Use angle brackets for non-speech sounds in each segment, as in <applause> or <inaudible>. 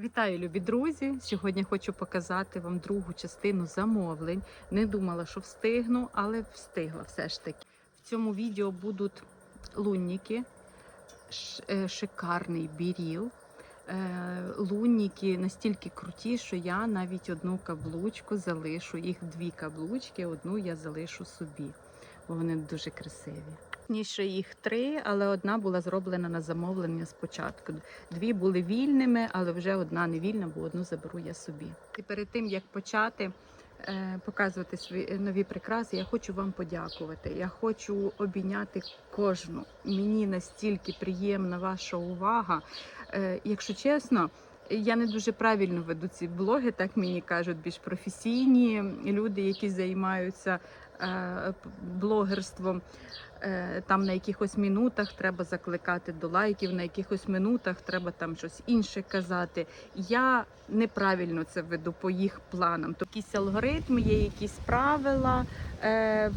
Вітаю, любі друзі! Сьогодні хочу показати вам другу частину замовлень. Не думала, що встигну, але встигла все ж таки. В цьому відео будуть лунніки, е, шикарний біріл. Е, Лунніки настільки круті, що я навіть одну каблучку залишу. Їх дві каблучки, одну я залишу собі, бо вони дуже красиві. Ніше їх три, але одна була зроблена на замовлення спочатку. Дві були вільними, але вже одна не вільна, бо одну заберу я собі. І перед тим як почати е, показувати свої нові прикраси, я хочу вам подякувати. Я хочу обійняти кожну. Мені настільки приємна ваша увага. Е, якщо чесно. Я не дуже правильно веду ці блоги, так мені кажуть, більш професійні люди, які займаються е, блогерством. Е, там на якихось минутах треба закликати до лайків, на якихось минутах треба там щось інше казати. Я неправильно це веду по їх планам. Тобто якісь алгоритми, є якісь правила. Е,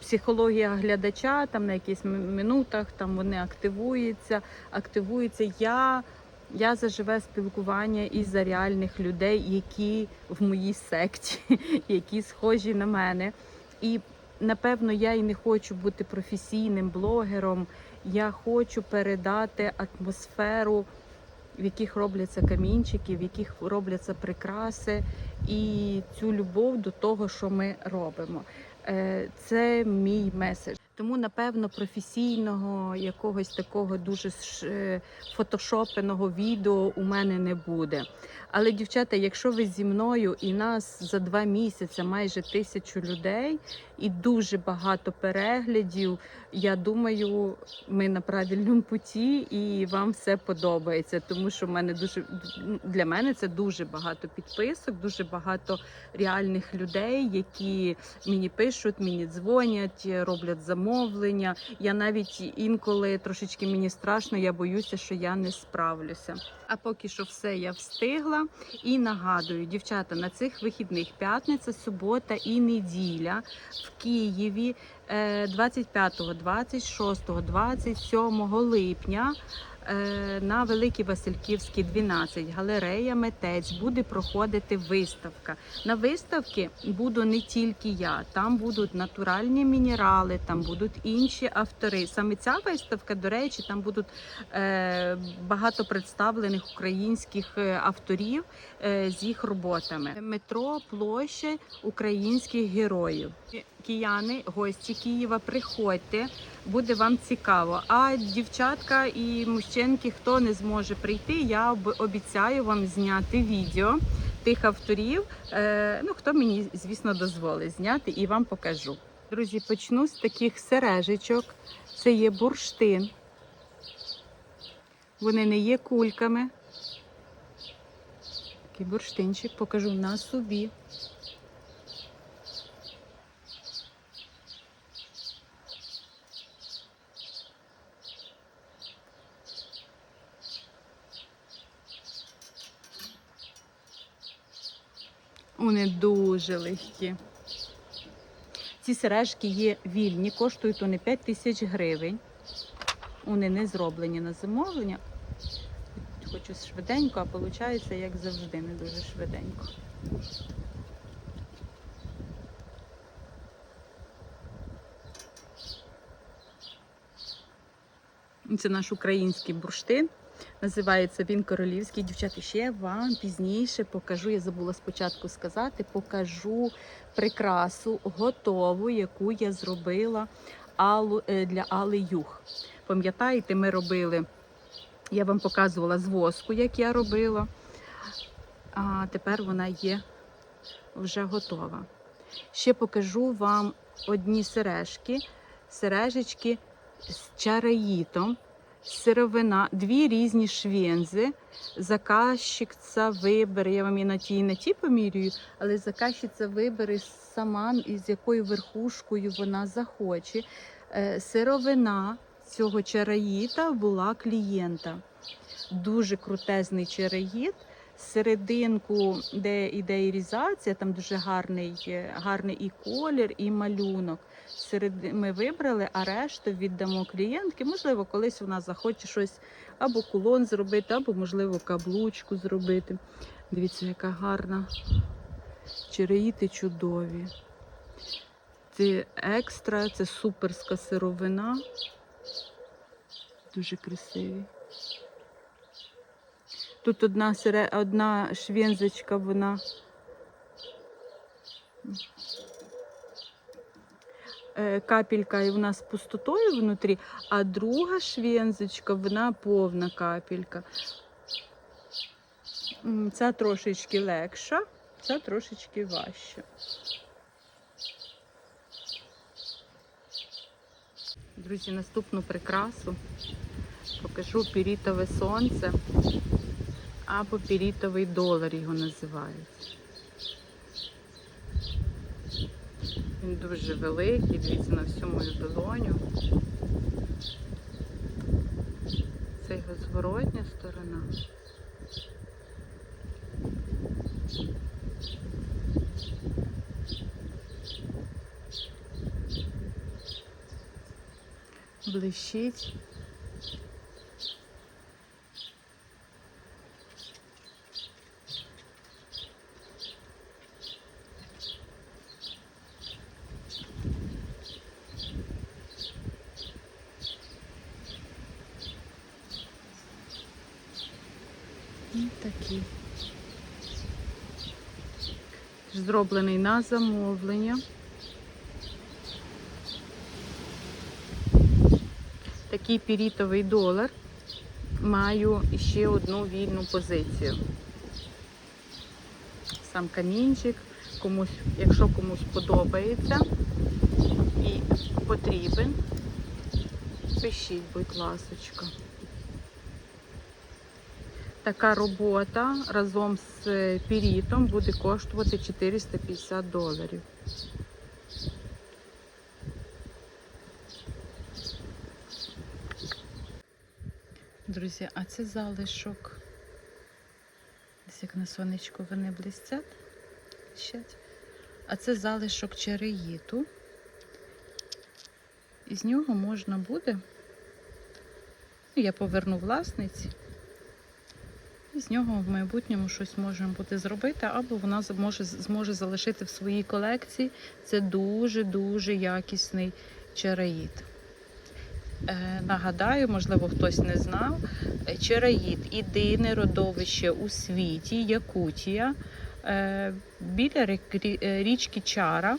Психологія глядача там на якихось минутах там вони активуються, активуються. Я, я за живе спілкування із за реальних людей, які в моїй секті, <laughs> які схожі на мене. І напевно, я і не хочу бути професійним блогером. Я хочу передати атмосферу, в яких робляться камінчики, в яких робляться прикраси, і цю любов до того, що ми робимо. Е, Це мій меседж. Тому, напевно, професійного якогось такого дуже е, фотошопеного відео у мене не буде. Але, дівчата, якщо ви зі мною і нас за два місяці майже тисячу людей і дуже багато переглядів, я думаю, ми на правильному путі і вам все подобається. Тому що в мене дуже для мене це дуже багато підписок, дуже багато реальних людей, які мені пишуть, мені дзвонять, роблять замовлення. Я навіть інколи трошечки мені страшно, я боюся, що я не справлюся. А поки що все я встигла. І нагадую, дівчата, на цих вихідних п'ятниця, субота і неділя в Києві е, 25, 26, 27 липня. Е, На Великій Васильківській 12 галерея Метець буде проходити виставка. На виставці буду не тільки я, там будуть натуральні мінерали, там будуть інші автори. Саме ця виставка, до речі, там будуть е, багато представлених українських е, авторів з їх роботами. Метро, площа українських героїв. Кияни, гості Києва, приходьте, буде вам цікаво. А дівчатка і мужчинки, хто не зможе прийти, я обіцяю вам зняти відео тих авторів. Е, ну хто мені, звісно, дозволить зняти і вам покажу. Друзі, почну з таких сережечок. Це є бурштин. Вони не є кульками. Такий бурштинчик покажу на собі. Вони дуже легкі. Ці сережки є вільні, коштують вони 5 тисяч гривень. Вони не зроблені на замовлення. Хочу швиденько, а виходить, як завжди, не дуже швиденько. Це наш український бурштин. Називається він королівський. Дівчата, ще вам пізніше покажу. Я забула спочатку сказати, покажу прикрасу готову, яку я зробила е, для Али Юх. Пам'ятаєте, ми робили, я вам показувала з воску, як я робила. А тепер вона є вже готова. Ще покажу вам одні сережки, сережечки з чараїтом сировина, дві різні швензи. Заказчиця вибере, я вам і на ті, і на ті помірюю, але заказчиця вибере сама, із якою верхушкою вона захоче. Е, Сировина цього чараїта була клієнта. Дуже крутезний чараїт. серединку, де іде ірізація, там дуже гарний, е, гарний і колір, і малюнок. Серед... Ми вибрали, а решту віддамо клієнтки. Можливо, колись вона захоче щось або кулон зробити, або, можливо, каблучку зробити. Дивіться, яка гарна. Череїти чудові. Це екстра, це суперська сировина. Дуже красиві. Тут одна одна швензочка, вона. Е, Капелька і вона з пустотою внутрі, а друга швензочка, вона повна капелька. Ця трошечки легша, ця трошечки важча. Друзі, наступну прикрасу покажу пірітове сонце або пірітовий долар його називають. Він дуже великий, дивіться на всю мою долоню. Це його зворотня сторона. Блищить. Ось такий. Зроблений на замовлення. Такий пірітовий долар. Маю ще одну вільну позицію. Сам камінчик, комусь, якщо комусь подобається і потрібен, пишіть, будь ласочка. Така робота разом з пірітом буде коштувати 450 доларів. Друзі, а це залишок. Десь як на сонечку вони блистять. А це залишок череїту. І з нього можна буде. ну, Я поверну власниці. І з нього в майбутньому щось можемо буде зробити, або вона зможе, зможе залишити в своїй колекції. Це дуже-дуже якісний чараїд. Е, нагадаю, можливо, хтось не знав. е, Чараїд єдине родовище у світі, Якутія, е, біля річки Чара.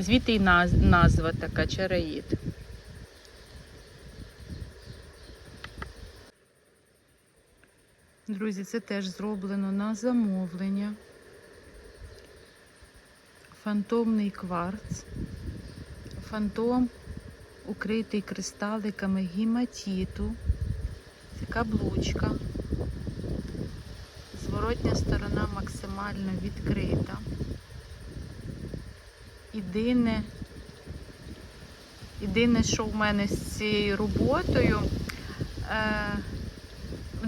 Звідти й назва така чараїд. Друзі, це теж зроблено на замовлення. Фантомний кварц. Фантом укритий кристаликами гематіту. Це каблучка. Зворотня сторона максимально відкрита. Єдине, єдине, що в мене з цією роботою, е,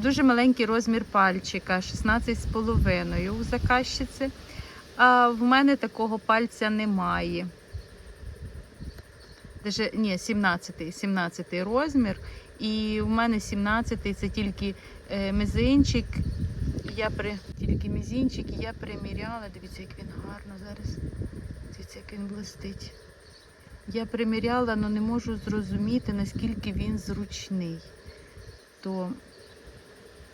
дуже маленький розмір пальчика, 16,5 у заказчиці. А в мене такого пальця немає. Даже, ні, 17, 17 розмір. І в мене 17 це тільки е, мизинчик. Я при тільки мізинчик, я приміряла. Дивіться, як він гарно зараз. Дивіться, як він блистить. Я приміряла, але не можу зрозуміти, наскільки він зручний. То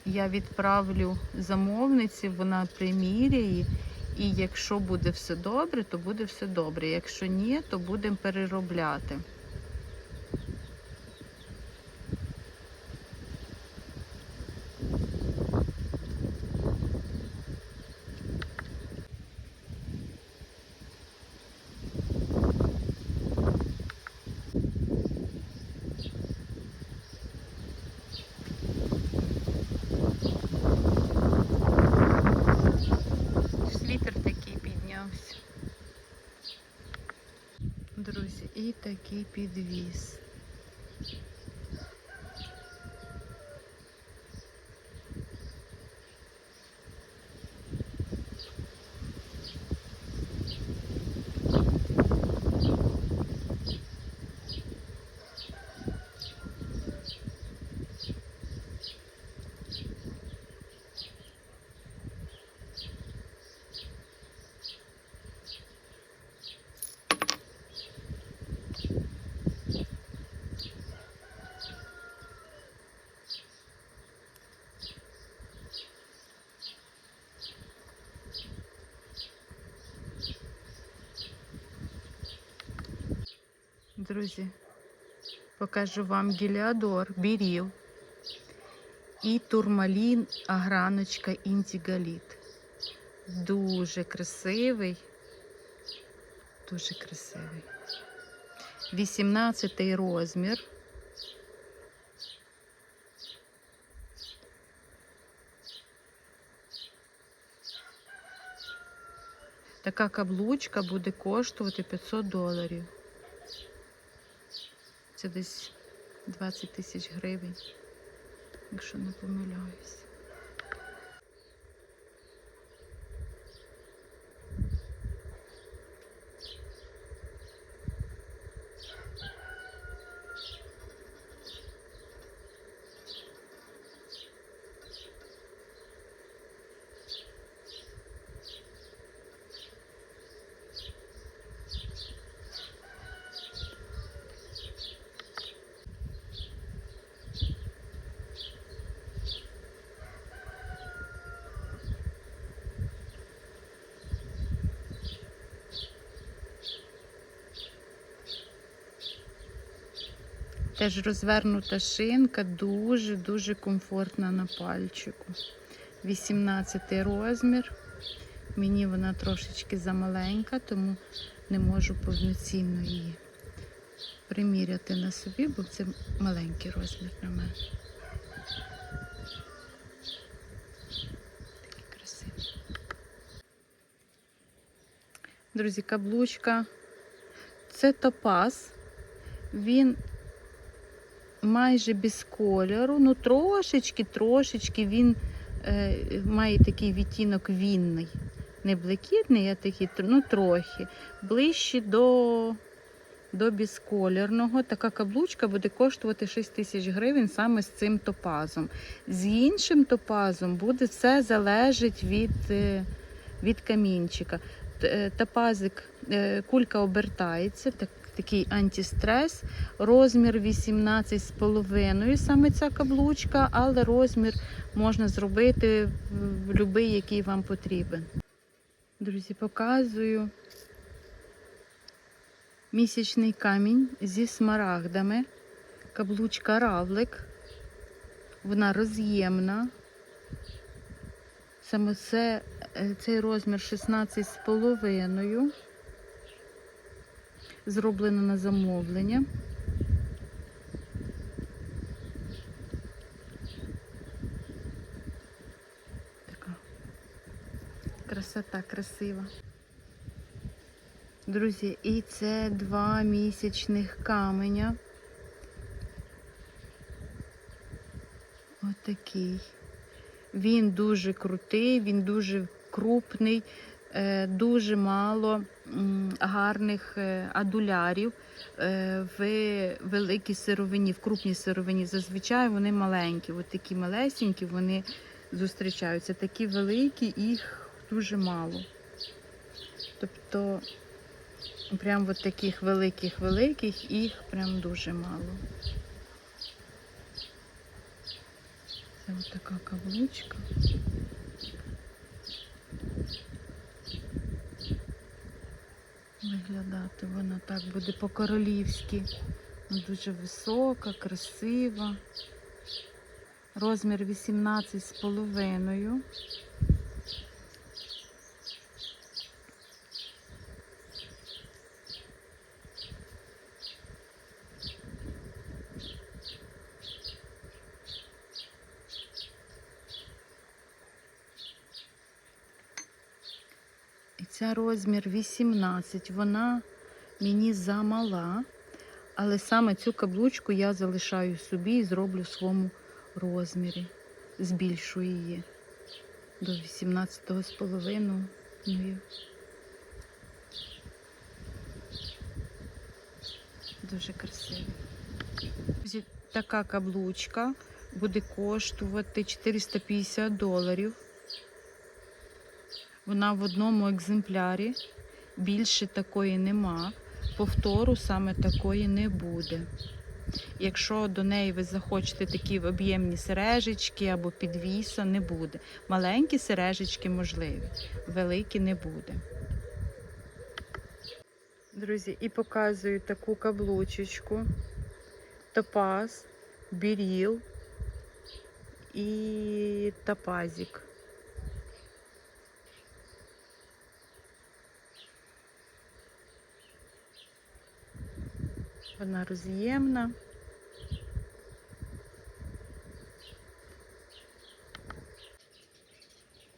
я відправлю замовниці, вона приміряє. І якщо буде все добре, то буде все добре. Якщо ні, то будемо переробляти. Вітер такий піднявся. Друзі, і такий підвіз. Друзі, покажу вам гіліадор, біріл і турмалін, аграночка індігаліт. Дуже красивий. Дуже красивий. 18 розмір. Така каблучка буде коштувати 500 доларів. Це десь 20 тисяч гривень, якщо не помиляюсь. Теж розвернута шинка, дуже-дуже комфортна на пальчику. 18 розмір. Мені вона трошечки замаленька, тому не можу повноцінно її приміряти на собі, бо це маленький розмір на мене. Красивий. Друзі, каблучка. Це топаз. Він майже без кольору, ну трошечки, трошечки він е, має такий відтінок вінний. Не блакитний, а такий, ну трохи. Ближче до, до безкольорного. Така каблучка буде коштувати 6 тисяч гривень саме з цим топазом. З іншим топазом буде все залежить від, е, від камінчика. Е, Топазик, е, кулька обертається, так, такий антистрес. Розмір 18,5 саме ця каблучка, але розмір можна зробити в будь-який, який вам потрібен. Друзі, показую місячний камінь зі смарагдами. Каблучка равлик. Вона роз'ємна. Саме це, е, цей розмір 16,5. Зроблено на замовлення. Така красота красива. Друзі, і це два місячних каменя. Отакий. Він дуже крутий, він дуже крупний, дуже мало гарних е, адулярів е, в великій сировині, в крупній сировині. Зазвичай вони маленькі, от такі малесенькі вони зустрічаються. Такі великі, їх дуже мало. Тобто, прям от таких великих-великих їх прям дуже мало. Це ось така каблучка. Виглядати вона так буде по-королівськи. Ну, Дуже висока, красива. Розмір 18 з половиною. І ця розмір 18. Вона мені замала, але саме цю каблучку я залишаю собі і зроблю в своєму розмірі. Збільшу її до 18 з половиною. Дуже красиво. Така каблучка буде коштувати 450 доларів. Вона в одному екземплярі. Більше такої нема. Повтору саме такої не буде. Якщо до неї ви захочете такі об'ємні сережечки або підвіса, не буде. Маленькі сережечки можливі, великі не буде. Друзі, і показую таку каблучечку, топаз, біріл і топазик. Вона роз'ємна.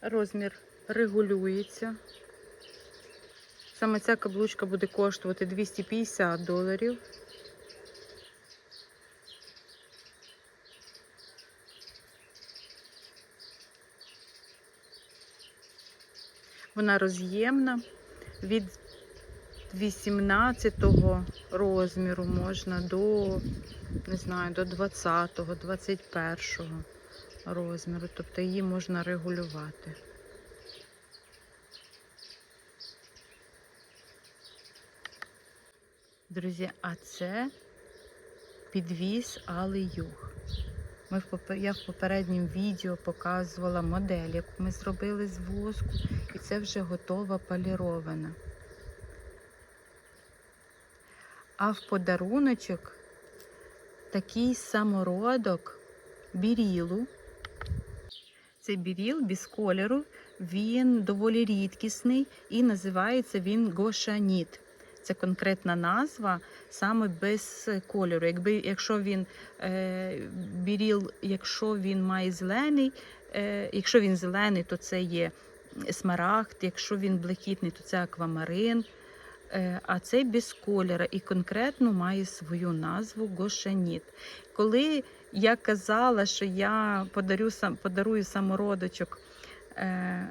Розмір регулюється. Саме ця каблучка буде коштувати 250 доларів. Вона роз'ємна від 18 розміру можна до, не знаю, до 20, 21 розміру. Тобто її можна регулювати. Друзі, а це підвіз Алий Юг. Ми в я в попередньому відео показувала модель, яку ми зробили з воску, і це вже готова полірована. А в подаруночок такий самородок бірілу. Цей біріл без кольору, він доволі рідкісний і називається він гошаніт. Це конкретна назва саме без кольору. Якби, якщо він е, біріл, якщо він має зелений, е, якщо він зелений, то це є смарагд, якщо він блакитний, то це аквамарин. Е, а цей без кольора і конкретно має свою назву гошаніт. Коли я казала, що я подарю, подарую самородочок е,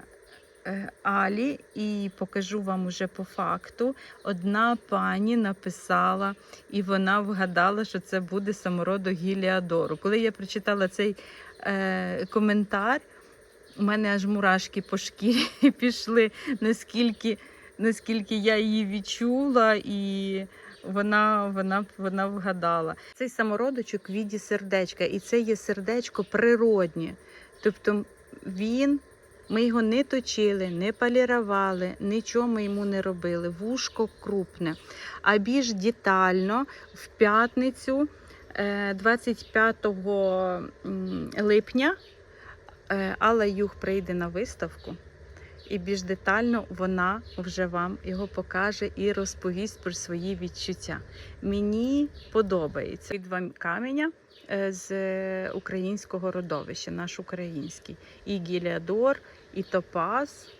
е, Алі і покажу вам уже по факту, одна пані написала, і вона вгадала, що це буде самородок Гіліадору. Коли я прочитала цей коментар, у мене аж мурашки по шкірі <laughs> пішли, наскільки наскільки я її відчула, і вона, вона, вона вгадала. Цей самородочок в віді сердечка, і це є сердечко природнє. Тобто він, ми його не точили, не полірували, нічого ми йому не робили. Вушко крупне. А більш детально в п'ятницю, е, 25 липня, е, Алла Юг прийде на виставку і більш детально вона вже вам його покаже і розповість про свої відчуття. Мені подобається. Від вам каменя е, з е, українського родовища, наш український. І гіліадор, і топаз.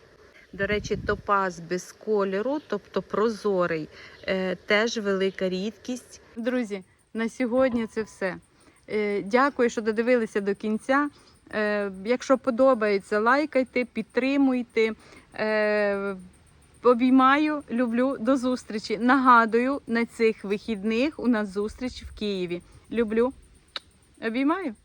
До речі, топаз без кольору, тобто прозорий, е, теж велика рідкість. Друзі, на сьогодні це все. Дякую, що додивилися до кінця. Е, Якщо подобається, лайкайте, підтримуйте. Е, Обіймаю, люблю до зустрічі. Нагадую, на цих вихідних у нас зустріч в Києві. Люблю. Обіймаю.